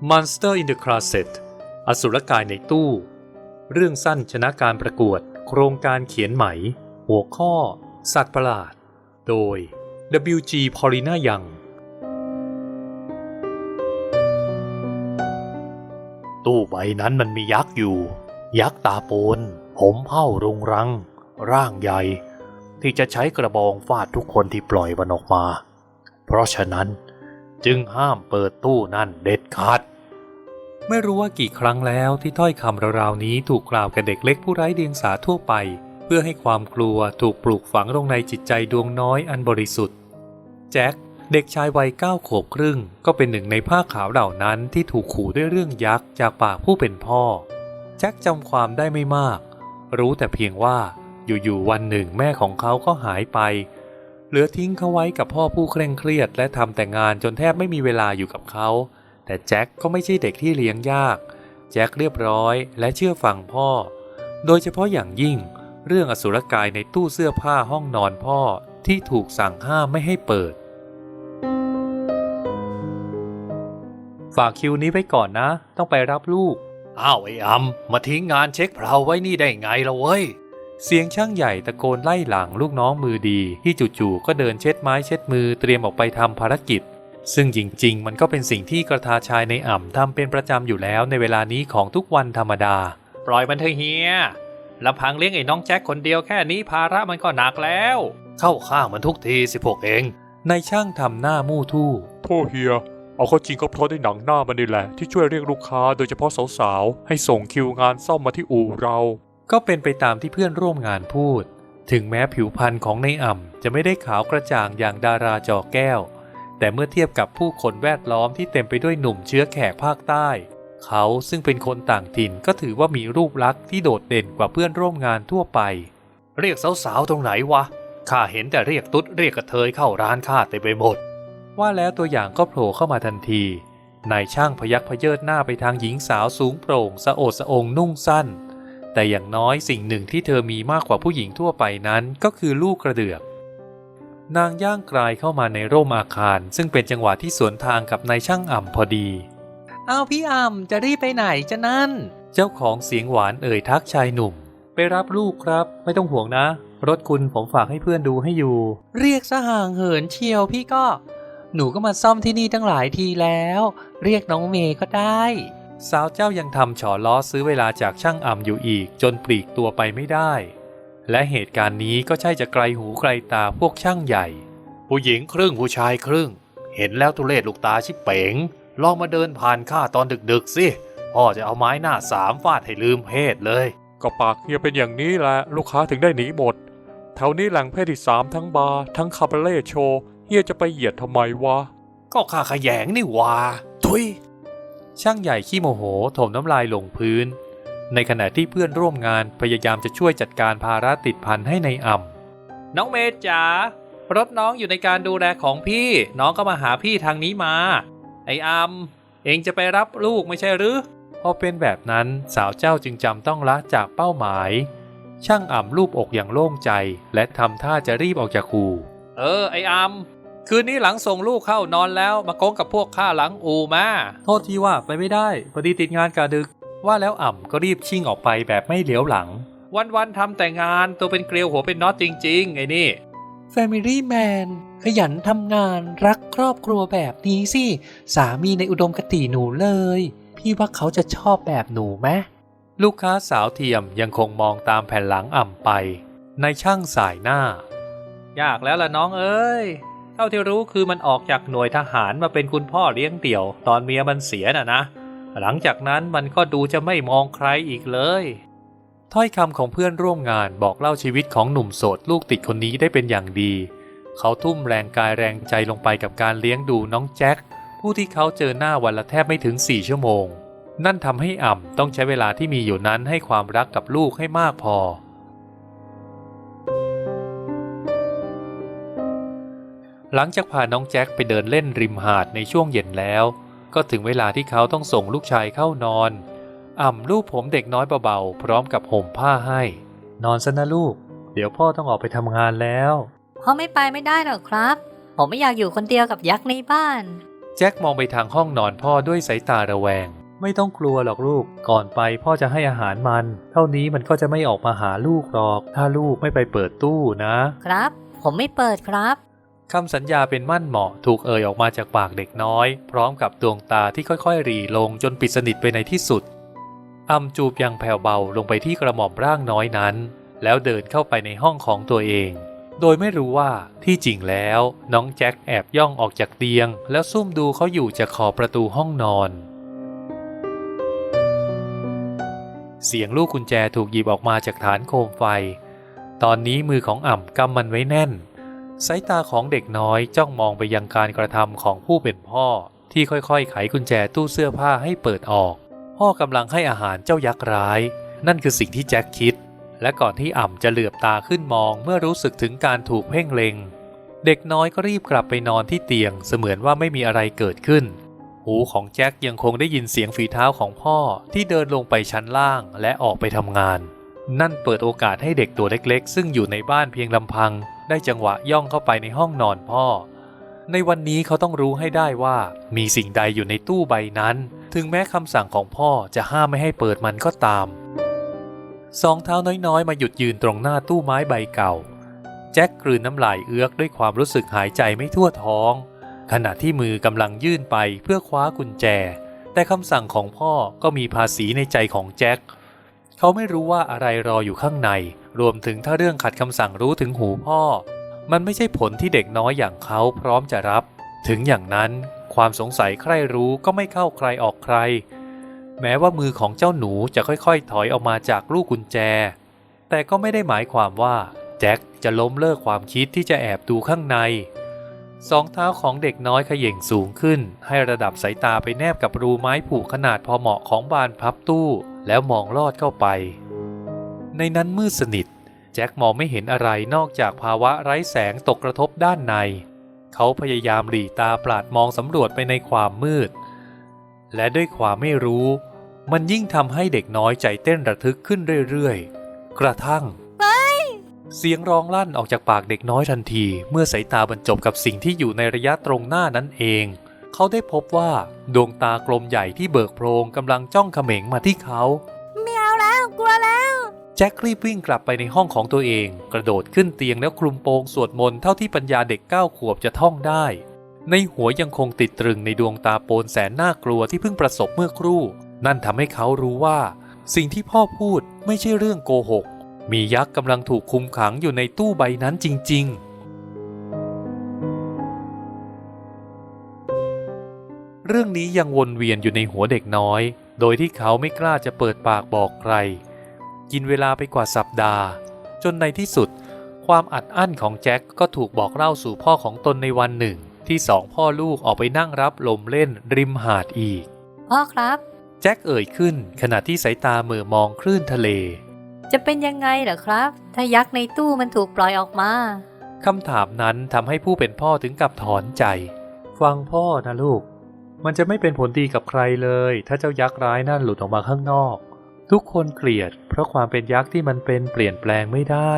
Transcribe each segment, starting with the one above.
Monster in the Closet อสุรกายในตู้ เรื่องสั้นชนะการประกวด โครงการเขียนไหม หัวข้อ สัตว์ประหลาด โดย WG Paulina Young ตู้ใบนั้นมันมียักษ์อยู่ ยักษ์ตาโปน ผมเผ่ารุงรัง ร่างใหญ่ ที่จะใช้กระบองฟาดทุกคนที่ปล่อยมันออกมา เพราะฉะนั้นจึงห้ามเปิดตู้นั่นเด็ดขาด ไม่รู้ว่ากี่ครั้งแล้วที่ถ้อยคำราวๆนี้ถูกกล่าวแก่เด็กเล็กผู้ไร้เดียงสาทั่วไป เพื่อให้ความกลัวถูกปลูกฝังลงในจิตใจดวงน้อยอันบริสุทธิ์ แจ็คเด็กชายวัยเก้าขวบครึ่ง ก็เป็นหนึ่งในผ้าขาวเหล่านั้นที่ถูกขู่ด้วยเรื่องยักษ์จากปากผู้เป็นพ่อ แจ็คจำความได้ไม่มาก รู้แต่เพียงว่าอยู่ๆวันหนึ่งแม่ของเขาก็หายไป เหลือทิ้งเขาไว้กับพ่อผู้เคร่งเครียดและทำแต่งานจนแทบไม่มีเวลาอยู่กับเขา แต่แจ็คก็ไม่ใช่เด็กที่เลี้ยงยาก แจ็คเรียบร้อยและเชื่อฟังพ่อ โดยเฉพาะอย่างยิ่ง เรื่องอสุรกายในตู้เสื้อผ้าห้องนอนพ่อที่ถูกสั่งห้ามไม่ให้เปิด ฝากคิวนี้ไว้ก่อนนะ ต้องไปรับลูก อ้าวไอ้อำมาทิ้งงานเช็คเพลาไว้นี่ได้ไงล่ะเว้ย เสียงช่างใหญ่ตะโกนไล่หลังลูกน้องมือดี ที่จู่ๆก็เดินเช็ดไม้เช็ดมือเตรียมออกไปทำภารกิจ ซึ่งจริงๆ มันก็เป็นสิ่งที่กระทาชายในอ่ำทำเป็นประจำอยู่แล้วในเวลานี้ของทุกวันธรรมดา ปล่อยมันเถอะเฮียลำพังเลี้ยงไอ้น้องแจ็คคนเดียวแค่นี้ภาระมันก็หนักแล้ว เข้าข้างมันทุกทีสิพวกเองนายช่างทำหน้ามู่ทู่พ่อเฮีย เอาเข้าจริงก็เพราะได้หนังหน้ามันนี่แหละ ที่ช่วยเรียกลูกค้าโดยเฉพาะสาวๆ ให้ส่งคิวงานซ่อมมาที่อู่เรา ก็เป็นไปตามที่เพื่อนร่วมงานพูด ถึงแม้ผิวพรรณของในอ่ำจะไม่ได้ขาวกระจ่างอย่างดาราจอแก้ว แต่เมื่อเทียบกับผู้คนแวดล้อมที่เต็มไปด้วยหนุ่มเชื้อแขกภาคใต้ เขาซึ่งเป็นคนต่างถิ่นก็ถือว่ามีรูปลักษณ์ที่โดดเด่นกว่าเพื่อนร่วมงานทั่วไป เรียกสาวๆตรงไหนวะข้าเห็นแต่เรียกตุ๊ดเรียกกระเทยเข้าร้านข้าเต็มไปหมด ว่าแล้วตัวอย่างก็โผล่เข้ามาทันทีนายช่างพยักพเยิดหน้าไปทางหญิงสาวสูงโปร่งสะโอดสะองนุ่งสั้น แต่อย่างน้อยสิ่งหนึ่งที่เธอมีมากกว่าผู้หญิงทั่วไปนั้นก็คือลูกกระเดือก นางย่างกลายเข้ามาในร่มอาคาร ซึ่งเป็นจังหวะที่สวนทางกับนายช่างอ่ำพอดีอ้าวพี่อ่ำจะรีบไปไหนจะนั่น เจ้าของเสียงหวานเอ่ยทักชายหนุ่ม ไปรับลูกครับ ไม่ต้องห่วงนะ รถคุณผมฝากให้เพื่อนดูให้อยู่ เรียกสห่างเหินเชียวพี่ก็ หนูก็มาซ่อมที่นี่ตั้งหลายทีแล้ว เรียกน้องเมย์ก็ได้ สาวเจ้ายังทำฉอล้อซื้อเวลาจากช่างอ่ำอยู่อีก จนปลีกตัวไปไม่ได้ และเหตุการณ์นี้ก็ใช่จะไกลหูไกลตาพวกช่างใหญ่ ผู้หญิงครึ่งผู้ชายครึ่ง เห็นแล้วทุเลศลูกตาชิบเป๋ง ลองมาเดินผ่านข้าตอนดึกๆสิ พ่อจะเอาไม้หน้าสามฟาดให้ลืมเพศเลย ก็ปากเฮียเป็นอย่างนี้แหละลูกค้าถึงได้หนีหมด แถวนี้แหล่งเพศที่สามทั้งบาร์ทั้งคาบาเล่โชว์เฮียจะไปเหยียดทำไมวะ ก็ข้าขยงนี่หว่าทุยช่างใหญ่ขี้โมโหถมน้ำลายลงพื้น ในขณะที่เพื่อนร่วมงานพยายามจะช่วยจัดการภาระติดพันให้ในอ่ำน้องเมย์จ๋ารถน้องอยู่ในการดูแลของพี่ น้องก็มาหาพี่ทางนี้มา ไอ้อ่ำเองจะไปรับลูกไม่ใช่หรือ พอเป็นแบบนั้นสาวเจ้าจึงจำต้องละจากเป้าหมาย ช่างอ่ำรูปอกอย่างโล่งใจ และทำท่าจะรีบออกจากคูเออ ไอ้อ่ำคืนนี้หลังส่งลูกเข้านอนแล้วมาโกงกับพวกข้าหลังอูมา โทษทีว่าไปไม่ได้พอดีติดงานกาดึก ว่าแล้วอ่ำก็รีบชิ่งออกไปแบบไม่เหลียวหลัง วันๆทำแต่งานตัวเป็นเกลียวหัวเป็นน็อตจริง ๆ ไอ้นี่ Family Man ขยันทำงานรักครอบครัวแบบนี้สิ สามีในอุดมคติหนูเลย พี่ว่าเขาจะชอบแบบหนูไหมลูกค้าสาวเทียมยังคงมองตามแผ่นหลังอ่ำไป ในช่างสายหน้า ยากแล้วล่ะน้องเอ้ย เท่าที่รู้คือมันออกจากหน่วยทหารมาเป็นคุณพ่อเลี้ยงเดี่ยว ตอนเมียมันเสียน่ะนะ หลังจากนั้นมันก็ดูจะไม่มองใครอีกเลย ถ้อยคำของเพื่อนร่วมงานบอกเล่าชีวิตของหนุ่มโสดลูกติดคนนี้ได้เป็นอย่างดี เขาทุ่มแรงกายแรงใจลงไปกับการเลี้ยงดูน้องแจ็คผู้ที่เขาเจอหน้าวันละแทบไม่ถึง 4 ชั่วโมง นั่นทำให้อ่ำต้องใช้เวลาที่มีอยู่นั้นให้ความรักกับลูกให้มากพอ หลังจากพาน้องแจ็คไปเดินเล่นริมหาดในช่วงเย็นแล้ว ก็ถึงเวลาที่เขาต้องส่งลูกชายเข้านอน อ่ำลูบผมเด็กน้อยเบาๆ พร้อมกับห่มผ้าให้ นอนซะนะลูก เดี๋ยวพ่อต้องออกไปทำงานแล้วพ่อไม่ไปไม่ได้หรอกครับ ผมไม่อยากอยู่คนเดียวกับยักษ์ในบ้าน แจ็คมองไปทางห้องนอนพ่อด้วยสายตาระแวง ไม่ต้องกลัวหรอกลูก ก่อนไปพ่อจะให้อาหารมัน เท่านี้มันก็จะไม่ออกมาหาลูกหรอก ถ้าลูกไม่ไปเปิดตู้นะ ครับ ผมไม่เปิดครับ คำสัญญาเป็นมั่นเหมาะถูกเอ่ยออกมาจากปากเด็กน้อย พร้อมกับดวงตาที่ค่อยๆ รีลงจนปิดสนิทไปในที่สุดอำจูบยังแผ่วเบาลงไปที่กระหม่อมร่างน้อยนั้น แล้วเดินเข้าไปในห้องของตัวเอง โดยไม่รู้ว่าที่จริงแล้วน้องแจ็คแอบย่องออกจากเตียง แล้วซุ่มดูเขาอยู่จากขอบประตูห้องนอน เสียงลูกกุญแจถูกหยิบออกมาจากฐานโคมไฟ ตอนนี้มือของอ่ำกำมันไว้แน่น สายตาของเด็กน้อยจ้องมองไปยังการกระทำของผู้เป็นพ่อ ที่ค่อยๆ ไขกุญแจตู้เสื้อผ้าให้เปิดออก พ่อกำลังให้อาหารเจ้ายักษ์ร้าย นั่นคือสิ่งที่แจ็คคิด และก่อนที่อ่ำจะเหลือบตาขึ้นมองเมื่อรู้สึกถึงการถูกเพ่งเล็ง เด็กน้อยก็รีบกลับไปนอนที่เตียงเสมือนว่าไม่มีอะไรเกิดขึ้น หูของแจ็คยังคงได้ยินเสียงฝีเท้าของพ่อที่เดินลงไปชั้นล่างและออกไปทำงาน นั่นเปิดโอกาสให้เด็กตัวเล็กๆ ซึ่งอยู่ในบ้านเพียงลำพัง ได้จังหวะย่องเข้าไปในห้องนอนพ่อ ในวันนี้เขาต้องรู้ให้ได้ว่า มีสิ่งใดอยู่ในตู้ใบนั้น ถึงแม้คำสั่งของพ่อจะห้ามไม่ให้เปิดมันก็ตาม สองเท้าน้อยๆ มาหยุดยืนตรงหน้าตู้ไม้ใบเก่า แจ็คกลืนน้ำลายเอื้อกด้วยความรู้สึกหายใจไม่ทั่วท้อง ขณะที่มือกำลังยื่นไปเพื่อคว้ากุญแจ แต่คำสั่งของพ่อก็มีภาษีในใจของแจ็ค เขาไม่รู้ว่าอะไรรออยู่ข้างใน รวมถึงถ้าเรื่องขัดคำสั่งรู้ถึงหูพ่อ มันไม่ใช่ผลที่เด็กน้อยอย่างเขาพร้อมจะรับ ถึงอย่างนั้นความสงสัยใครรู้ก็ไม่เข้าใครออกใคร แม้ว่ามือของเจ้าหนูจะค่อยๆ ถอยออกมาจากลูกกุญแจ แต่ก็ไม่ได้หมายความว่าแจ็คจะล้มเลิกความคิดที่จะแอบดูข้างใน สองเท้าของเด็กน้อยขย่งสูงขึ้น ให้ระดับสายตาไปแนบกับรูไม้ผูกขนาดพอเหมาะของบานพับตู้ แล้วมองลอดเข้าไป ในนั้นมืดสนิท แจ็คมองไม่เห็นอะไรนอกจากภาวะไร้แสงตกกระทบด้านใน เขาพยายามหลีตาปราดมองสำรวจไปในความมืด และด้วยความไม่รู้ มันยิ่งทำให้เด็กน้อยใจเต้นระทึกขึ้นเรื่อยๆ กระทั่งเสียงร้องลั่นออกจากปากเด็กน้อยทันที เมื่อสายตาบรรจบกับสิ่งที่อยู่ในระยะตรงหน้านั้นเอง เขาได้พบว่าดวงตากลมใหญ่ที่เบิกโพรงกำลังจ้องเขม็งมาที่เขาไม่เอาแล้วกลัวแล้วแจ็ครีบวิ่งกลับไปในห้องของตัวเอง กระโดดขึ้นเตียงแล้วคลุมโปงสวดมนต์เท่าที่ปัญญาเด็กเก้าขวบจะท่องได้ ในหัวยังคงติดตรึงในดวงตาโปนแสนน่ากลัวที่เพิ่งประสบเมื่อครู่ นั่นทำให้เขารู้ว่า สิ่งที่พ่อพูดไม่ใช่เรื่องโกหก มียักษ์กำลังถูกคุมขังอยู่ในตู้ใบนั้นจริง ๆ เรื่องนี้ยังวนเวียนอยู่ในหัวเด็กน้อย โดยที่เขาไม่กล้าจะเปิดปากบอกใคร กินเวลาไปกว่าสัปดาห์ จนในที่สุด ความอัดอั้นของแจ็คก็ถูกบอกเล่าสู่พ่อของตนในวันหนึ่ง ที่สองพ่อลูกออกไปนั่งรับลมเล่นริมหาดอีก พ่อครับ แจ็คเอ่ยขึ้น ขณะที่สายตาเหม่อมองคลื่นทะเล จะเป็นยังไงเหรอครับ ถ้ายักษ์ในตู้มันถูกปล่อยออกมาคำถามนั้นทำให้ผู้เป็นพ่อถึงกับถอนใจ ฟังพ่อนะลูก มันจะไม่เป็นผลดีกับใครเลย ถ้าเจ้ายักษ์ร้ายนั่นหลุดออกมาข้างนอก ทุกคนเกลียด เพราะความเป็นยักษ์ที่มันเป็นเปลี่ยนแปลงไม่ได้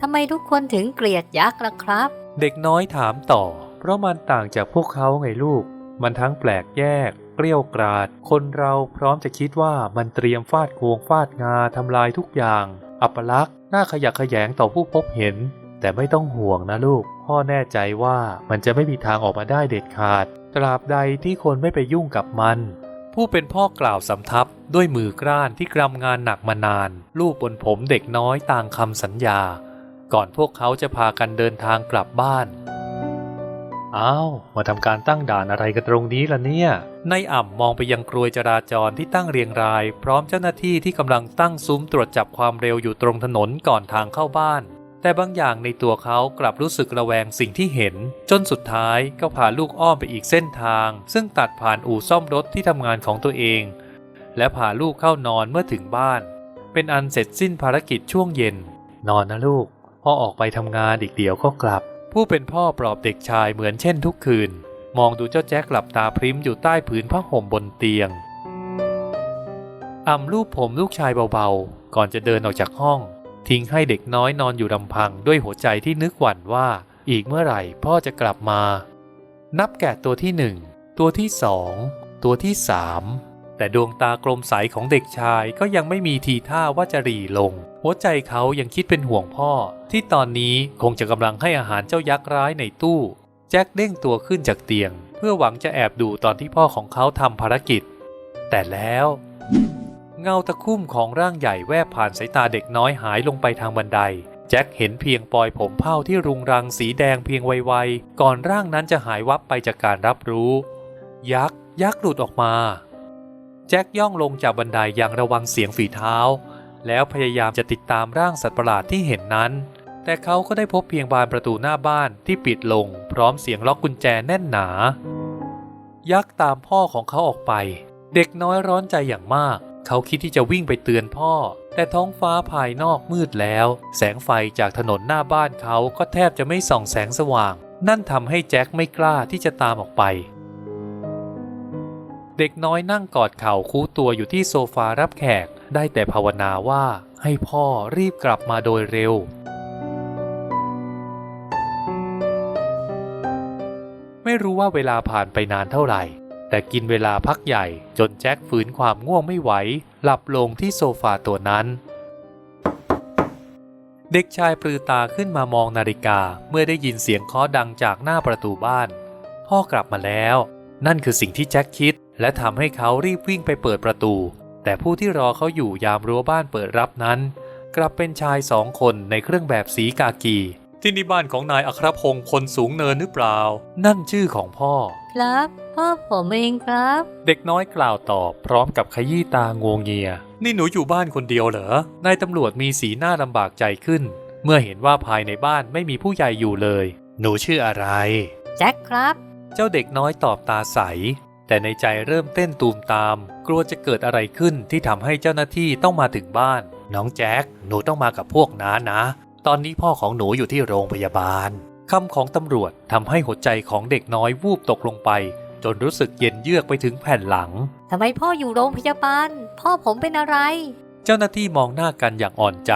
ทำไมทุกคนถึงเกลียดยักษ์ล่ะครับ เด็กน้อยถามต่อ เพราะมันต่างจากพวกเขาไงลูก มันทั้งแปลกแยก เกลี้ยวกราด คนเราพร้อมจะคิดว่ามันเตรียมฟาดโกงฟาดงาทำลายทุกอย่าง อัปลักษณ์น่าขยักขยงต่อผู้พบเห็น แต่ไม่ต้องห่วงนะลูก พ่อแน่ใจว่ามันจะไม่มีทางออกมาได้เด็ดขาด ตราบใดที่คนไม่ไปยุ่งกับมัน ผู้เป็นพ่อกล่าวสำทับด้วยมือกล้านที่กรำงานหนักมานาน ลูบบนผมเด็กน้อยต่างคำสัญญา ก่อนพวกเขาจะพากันเดินทางกลับบ้านอ้าวมาทำการตั้งด่านอะไรกันตรงนี้ล่ะเนี่ยนายอ่ำมองไปยังกรวยจราจรที่ตั้งเรียงราย พร้อมเจ้าหน้าที่ที่กำลังตั้งซุ้มตรวจจับความเร็วอยู่ตรงถนนก่อนทางเข้าบ้าน แต่บางอย่างในตัวเขากลับรู้สึกระแวงสิ่งที่เห็น จนสุดท้ายก็พาลูกอ้อมไปอีกเส้นทาง ซึ่งตัดผ่านอู่ซ่อมรถที่ทำงานของตัวเอง และพาลูกเข้านอนเมื่อถึงบ้าน เป็นอันเสร็จสิ้นภารกิจช่วงเย็น นอนนะลูกพ่อออกไปทำงานอีกเดี๋ยวก็กลับ ผู้เป็นพ่อปลอบเด็กชายเหมือนเช่นทุกคืน มองดูเจ้าแจ็คหลับตาพริ้มอยู่ใต้ผืนผ้าห่มบนเตียงอ่ำลูบผมลูกชายเบาๆ ก่อนจะเดินออกจากห้อง ทิ้งให้เด็กน้อยนอนอยู่ลำพังด้วยหัวใจที่นึกหวั่นว่า อีกเมื่อไหร่พ่อจะกลับมา นับแกะตัวที่หนึ่งตัวที่สองตัวที่สามแต่ดวงตากลมใสของเด็กชายก็ยังไม่มีทีท่าว่าจะหรีลง หัวใจเขายังคิดเป็นห่วงพ่อ ที่ตอนนี้คงจะกำลังให้อาหารเจ้ายักษ์ร้ายในตู้ แจ็คเด้งตัวขึ้นจากเตียง เพื่อหวังจะแอบดูตอนที่พ่อของเขาทำภารกิจ แต่แล้ว เงาตะคุ่มของร่างใหญ่แวบผ่านสายตาเด็กน้อยหายลงไปทางบันได แจ็คเห็นเพียงปลอยผมเผ้าที่รุงรังสีแดงเพียงไวๆ ก่อนร่างนั้นจะหายวับไปจากการรับรู้ ยักษ์ยักษ์หลุดออกมา แจ็คย่องลงจากบันไดอย่างระวังเสียงฝีเท้า แล้วพยายามจะติดตามร่างสัตว์ประหลาดที่เห็นนั้น แต่เขาก็ได้พบเพียงบานประตูหน้าบ้านที่ปิดลง พร้อมเสียงล็อกกุญแจแน่นหนา ยักษ์ตามพ่อของเขาออกไป เด็กน้อยร้อนใจอย่างมาก เขาคิดที่จะวิ่งไปเตือนพ่อ แต่ท้องฟ้าภายนอกมืดแล้ว แสงไฟจากถนนหน้าบ้านเขาก็แทบจะไม่ส่องแสงสว่าง นั่นทำให้แจ็คไม่กล้าที่จะตามออกไป เด็กน้อยนั่งกอดเข่าคูตัวอยู่ที่โซฟารับแขก ได้แต่ภาวนาว่าให้พ่อรีบกลับมาโดยเร็วไม่รู้ว่าเวลาผ่านไปนานเท่าไหร่ แต่กินเวลาพักใหญ่จนแจ็คฝืนความง่วงไม่ไหว หลับลงที่โซฟาตัวนั้น เด็กชายปลือตาขึ้นมามองนาฬิกาเมื่อได้ยินเสียงเคาะดังจากหน้าประตูบ้าน พ่อกลับมาแล้ว นั่นคือสิ่งที่แจ็คคิด และทำให้เขารีบวิ่งไปเปิดประตู แต่ผู้ที่รอเขาอยู่ยามรั้วบ้านเปิดรับนั้น กลับเป็นชายสองคนในเครื่องแบบสีกากี ที่นี่บ้านของนายอัครพงศ์คนสูงเนินหรือเปล่า นั่นชื่อของพ่อ ครับ พ่อผมเองครับ เด็กน้อยกล่าวตอบพร้อมกับขยี้ตางวงเงีย นี่หนูอยู่บ้านคนเดียวเหรอนายตำรวจมีสีหน้าลำบากใจขึ้น เมื่อเห็นว่าภายในบ้านไม่มีผู้ใหญ่อยู่เลย หนูชื่ออะไร แจ็คครับ เจ้าเด็กน้อยตอบตาใส แต่ในใจเริ่มเต้นตูมตาม กลัวจะเกิดอะไรขึ้นที่ทำให้เจ้าหน้าที่ต้องมาถึงบ้าน น้องแจ็ค หนูต้องมากับพวกน้านะ ตอนนี้พ่อของหนูอยู่ที่โรงพยาบาลคำของตำรวจทำให้หัวใจของเด็กน้อยวูบตกลงไป จนรู้สึกเย็นเยือกไปถึงแผ่นหลังทำไมพ่ออยู่โรงพยาบาล พ่อผมเป็นอะไร เจ้าหน้าที่มองหน้ากันอย่างอ่อนใจ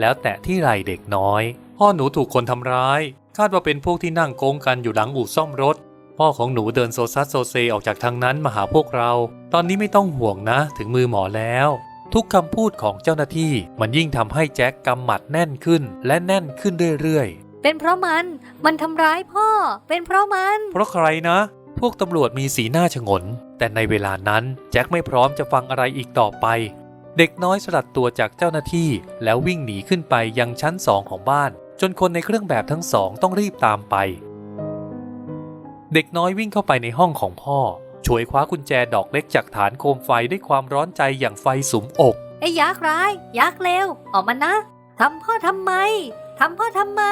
แล้วแตะที่ไหล่เด็กน้อย พ่อหนูถูกคนทำร้าย คาดว่าเป็นพวกที่นั่งโกงกันอยู่หลังอู่ซ่อมรถ พ่อของหนูเดินโซซัสโซเซออกจากทางนั้นมาหาพวกเรา ตอนนี้ไม่ต้องห่วงนะ ถึงมือหมอแล้ว ทุกคำพูดของเจ้าหน้าที่ มันยิ่งทำให้แจ็คกำหมัดแน่นขึ้นและแน่นขึ้นเรื่อยๆ เป็นเพราะมัน มันทำร้ายพ่อ เป็นเพราะมัน เพราะใครนะ พวกตำรวจมีสีหน้าฉงน แต่ในเวลานั้นแจ็คไม่พร้อมจะฟังอะไรอีกต่อไป เด็กน้อยสลัดตัวจากเจ้าหน้าที่ แล้ววิ่งหนีขึ้นไปยังชั้นสองของบ้าน จนคนในเครื่องแบบทั้งสองต้องรีบตามไป เด็กน้อยวิ่งเข้าไปในห้องของพ่อ ช่วยคว้ากุญแจดอกเล็กจากฐานโคมไฟด้วยความร้อนใจอย่างไฟสุมอก ไอ้ยักษ์ร้าย ยักษ์เลวออกมานะทำพ่อทำไมทำพ่อทำไม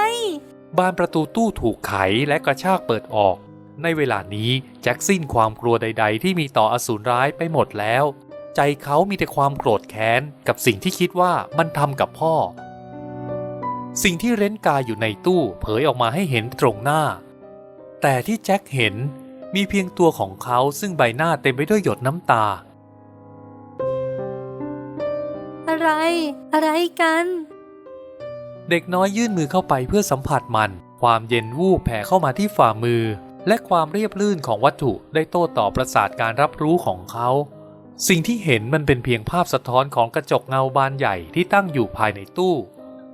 บานประตูตู้ถูกไขและกระชากเปิดออก ในเวลานี้แจ็คสิ้นความกลัวใด ๆ ที่มีต่ออสูรร้ายไปหมดแล้ว ใจเขามีแต่ความโกรธแค้นกับสิ่งที่คิดว่ามันทำกับพ่อ สิ่งที่เร้นกายอยู่ในตู้เผยออกมาให้เห็นตรงหน้า แต่ที่แจ็คเห็น มีเพียงตัวของเขาซึ่งใบหน้าเต็มไปด้วยหยดน้ำตา อะไร อะไรกัน เด็กน้อยยื่นมือเข้าไปเพื่อสัมผัสมัน ความเย็นวูบแผ่เข้ามาที่ฝ่ามือ และความเรียบลื่นของวัตถุได้โต้ตอบประสาทการรับรู้ของเขา สิ่งที่เห็นมันเป็นเพียงภาพสะท้อนของกระจกเงาบานใหญ่ที่ตั้งอยู่ภายในตู้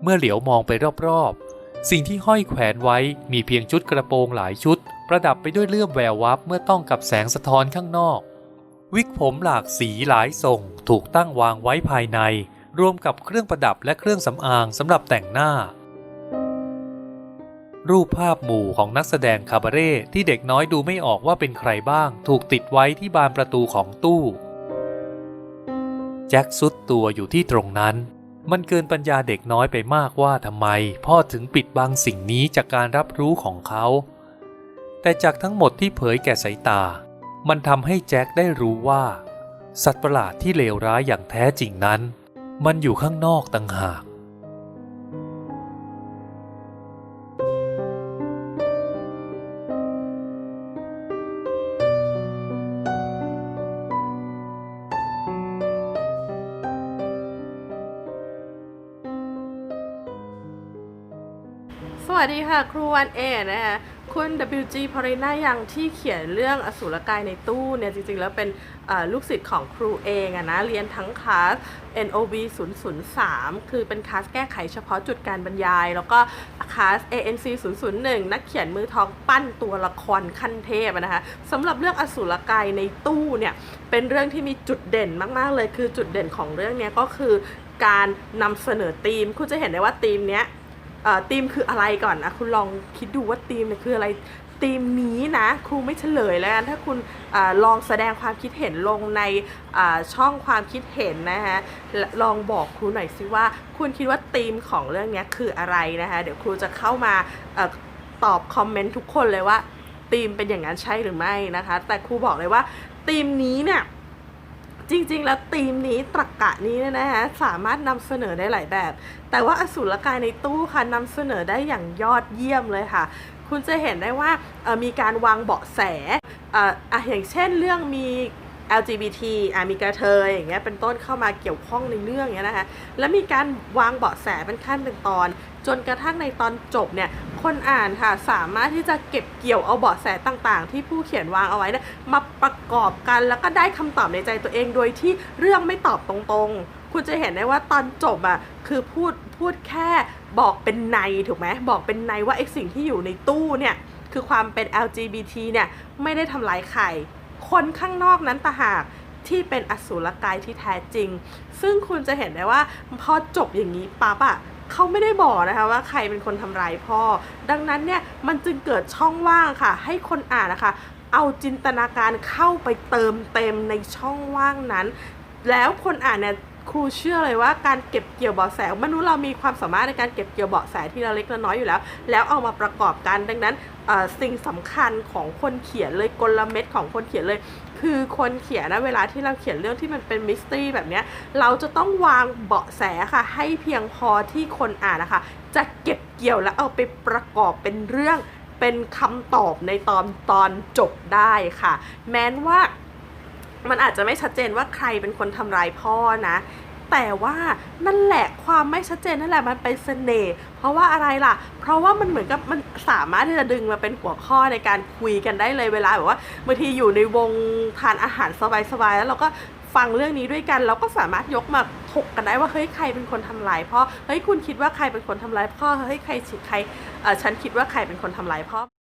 เมื่อเหลียวมองไปรอบๆ สิ่งที่ห้อยแขวนไว้มีเพียงชุดกระโปรงหลายชุด ประดับไปด้วยเลื่อมแวววับเมื่อต้องกับแสงสะท้อนข้างนอก วิกผมหลากสีหลายทรงถูกตั้งวางไว้ภายใน รวมกับเครื่องประดับและเครื่องสำอางสำหรับแต่งหน้า รูปภาพหมู่ของนักแสดงคาบาเร่ที่เด็กน้อยดูไม่ออกว่าเป็นใครบ้าง ถูกติดไว้ที่บานประตูของตู้ แจ็คซุดตัวอยู่ที่ตรงนั้นมันเกินปัญญาเด็กน้อยไปมากว่าทำไม พ่อถึงปิดบังสิ่งนี้จากการรับรู้ของเขา แต่จากทั้งหมดที่เผยแก่สายตา มันทำให้แจ็คได้รู้ว่า สัตว์ประหลาดที่เลวร้ายอย่างแท้จริงนั้น มันอยู่ข้างนอกต่างหากสวัสดีค่ะ ครูวันเอนะคะ คุณ WG p a r i n a ยังที่เขียนเรื่องอสูรกายในตู้เนี่ยจริงๆ แล้วเป็นลูกศิษย์ของครูเองอะนะเรียนทั้งคลาส NOV 003 คือเป็นคลาสแก้ไขเฉพาะจุดการบรรยาย แล้วก็คลาส ANC 001 นักเขียนมือทองปั้นตัวละครขั้นเทพนะคะสำหรับเรื่องอสูรกายในตู้เนี่ยเป็นเรื่องที่มีจุดเด่นมากๆเลยคือจุดเด่นของเรื่องเนี้ยก็คือการนำเสนอธีม คุณจะเห็นได้ว่าธีมเนี้ย ธีมคืออะไรก่อนนะคุณลองคิดดูว่าธีมเนี่ยคืออะไรธีมนี้นะครูไม่เฉลยแล้วกันถ้าคุณอลองแสดงความคิดเห็นลงในช่องความคิดเห็นนะฮะลองบอกครูหน่อยสิว่า คุณคิดว่าธีมของเรื่องนี้คืออะไรนะคะเดี๋ยวครูจะเข้ามาอตอบคอมเมนต์ทุกคนเลยว่าธีมเป็นอย่างนั้นใช่หรือไม่นะคะ แต่ครูบอกเลยว่าธีมนี้เนี่ย จริง ๆ แล้วธีมนี้ตรรกะนี้เนี่ยนะฮะสามารถนำเสนอได้หลายแบบ แต่ว่าอสูรกายในตู้ค่ะนำเสนอได้อย่างยอดเยี่ยมเลยค่ะ คุณจะเห็นได้ว่ามีการวางเบาะแสอ่ออะอย่างเช่นเรื่องมี LGBT อะมีกระเทยอย่างเงี้ยเป็นต้นเข้ามาเกี่ยวข้องในเรื่องเนี้ยนะคะ แล้วมีการวางเบาะแสเป็นขั้นเป็นตอน จนกระทั่งในตอนจบเนี่ยคนอ่านค่ะสามารถที่จะเก็บเกี่ยวเอาเบาะแสต่างๆ ที่ผู้เขียนวางเอาไว้เนี่ยมาประกอบกันแล้วก็ได้คำตอบในใจตัวเองโดยที่เรื่องไม่ตอบตรงๆ คุณจะเห็นได้ว่าตอนจบอะคือพูดพูดแค่บอกเป็นในถูกไหมบอกเป็นในว่าไอ้สิ่งที่อยู่ในตู้เนี่ยคือความเป็น LGBT เนี่ยไม่ได้ทำร้ายใครคนข้างนอกนั้นต่างหากที่เป็นอสูรกายที่แท้จริง ซึ่งคุณจะเห็นได้ว่าพอจบอย่างนี้ปั๊บอะ เขาไม่ได้บอกนะคะว่าใครเป็นคนทำร้ายพ่อ ดังนั้นเนี่ยมันจึงเกิดช่องว่างค่ะ ให้คนอ่านนะคะ เอาจินตนาการเข้าไปเติมเต็มในช่องว่างนั้น แล้วคนอ่านเนี่ย ครูเชื่อเลยว่าการเก็บเกี่ยวเบาะแสมนุษย์เรามีความสามารถในการเก็บเกี่ยวเบาะแสที่ละเล็กละน้อยอยู่แล้ว แล้วเอามาประกอบกันดังนั้นสิ่งสำคัญของคนเขียนเลยกลเม็ดของคนเขียนเลย คือคนเขียนนะเวลาที่เราเขียนเรื่องที่มันเป็นมิส t รีแบบนี้เราจะต้องวางเบาะแสค่ะ ให้เพียงพอที่คนอ่านนะคะ จะเก็บเกี่ยวแล้วเอาไปประกอบเป็นเรื่องเป็นคำตอบในตอนตอนจบได้ค่ะ แม้นว่ามันอาจจะไม่ชัดเจนว่าใครเป็นคนทำร้ายพ่อนะ แต่ว่านั่นแหละความไม่ชัดเจนนั่นแหละมันเป็นเสน่ห์เพราะว่าอะไรล่ะ เพราะว่ามันเหมือนกับมันสามารถที่จะดึงมาเป็นหัวข้อในการคุยกันได้เลยเวลาแบบว่าบางทีอยู่ในวงทานอาหารสบายๆแล้วเราก็ฟังเรื่องนี้ด้วยกันเราก็สามารถยกมาถกกันได้ว่าเฮ้ยใครเป็นคนทำร้ายพ่อเฮ้ยคุณคิดว่าใครเป็นคนทำร้ายพ่อเฮ้ยใครใครฉันคิดว่าใครเป็นคนทำร้ายพ่อ